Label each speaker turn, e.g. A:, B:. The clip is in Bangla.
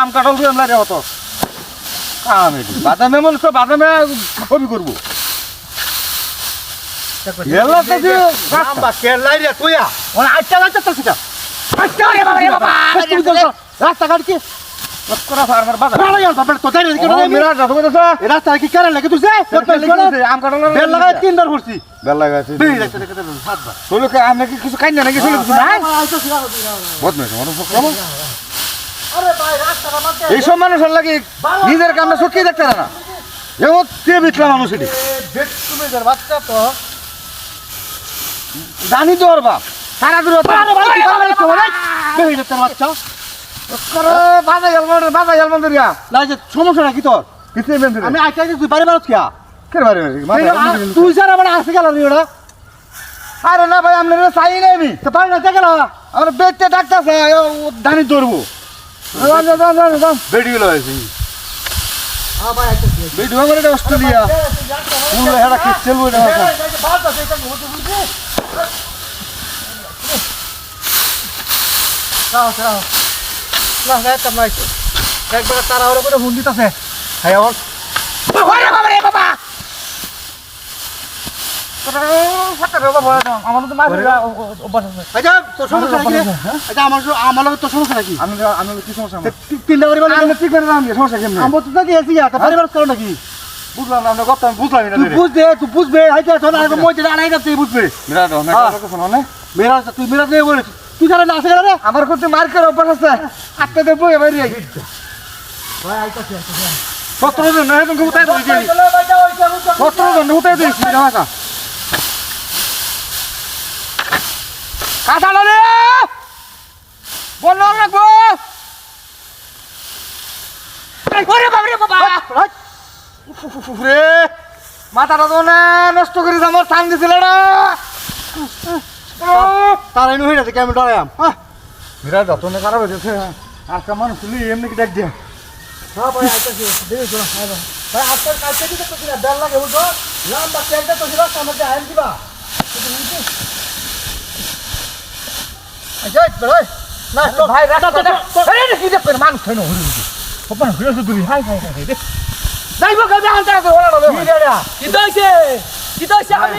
A: আম কাটল দিয়ে আমরা হতো বাদামে মনে তো বাদামে ছবি করব। গেলা তো যে
B: রাস্তা। রে তুইয়া। ওনা আচ্ছা আচ্ছা তো সেটা। আচ্ছা রে বাবা রে বাবা। রাস্তা ঘাট কি?
A: করা ফার্মার বাজার।
B: ভালো গেল বাবা তো তাই রে
A: ও মেরা যাব তো স্যার
B: রাস্তা কি কেলার লাগে তুই
A: আম কাটল
B: বেল লাগায় তিনবার উঠছি
A: বেল লাগাইছে
B: বেই দেখতে দেখতে সাতবার।
A: চলো কে আমি কি কিছু খাই নাকি? চলো কিছু নাই? বদমাইশ মানুষ কম
B: আরে ভাই রাস্তাটা মাঝে
A: এইসব মানুষের লাগে নিজের কামে চোখেই দেখতে না। যেমন কে বিটলা মানুষ এটি?
B: বেট তুমি যার বাচ্চা তো।
A: জানি তো ওর বাপ। সারা দূর
B: আরে ভাই কি বাচ্চা।
A: বাজা গেল মনে বাজা গেল মনে রিয়া
B: লাগে সমস্যা কি তোর?
A: কিছু বেঁধে
B: আমি আইতে আইতে তুই বাড়ি বাড়ত কিয়া?
A: কে বারে
B: তুই স্যার আমার আসে গেল রে ওরা
A: আরে না ভাই আপনার চাই নাই আমি।
B: তো বাড়ি না গেল
A: আমার বেচতে ডাক্তার ধানি ধরবো। বেডি গেল হয়েছে
B: হ্যাঁ
A: বেডি আমার এটা অস্ট্রেলিয়া। পুরো হেরা কি চলবো
B: তারা ওরা করে হুন্ডিত আছে। হ্যাঁ আমার
A: আমার তো মারি
B: তোর সমস্যা নাকি রে? আমার আমার লগে তোর সমস্যা নাকি?
A: আমি আমি কি সমস্যা আমার?
B: তিনটা বাড়ি বাড়ি
A: আমি ঠিক করে আমি সমস্যা কেমনে
B: আমার নাকি
A: বুঝলাম না কথা আমি বুঝলাম না
B: বুঝবে তুই বুঝবে। হাইতে তোর আগে মধ্যে আড়াই বুঝবে।
A: মেরা না
B: হ্যাঁ।
A: না
B: মেরা তুই মেরা দিয়ে বলে তুই যারা না আসে গেল রে?
A: আমার করতে মার করে অভ্যাস আছে। আটকে দেবো এবার সতেরো জন সতেরো জন কাঁচা রে বল রাখব। রে। মাথাটা তো না নষ্ট করিস আমার টান দিছিল না
B: তার এনে হয়ে গেছে কেমন ডরায়াম হ্যাঁ?
A: বিরাট যত্ন খারাপ হয়েছে আজকে মানুষ তুলি এমনি কি ডাক দিয়া?
B: হ্যাঁ ভাই আইতাছি দেরি তো হ্যাঁ ভাই। আজকাল কালকে দিতে তো কিনা ডাল লাগে বুঝছ? লম্বা তেলটা তো দিবা সামনে আইন দিবা। আচ্ছা ভাই না তো
A: ভাই রাস্তা আরে কি দেখবেন মানুষ খাই হরি হরি। ওপন হরি হরি তুলি। হাই হাই হাই দেখ। যাইবো কাজে আনতে আছে না
B: কি
C: দইছে কি দইছে আমি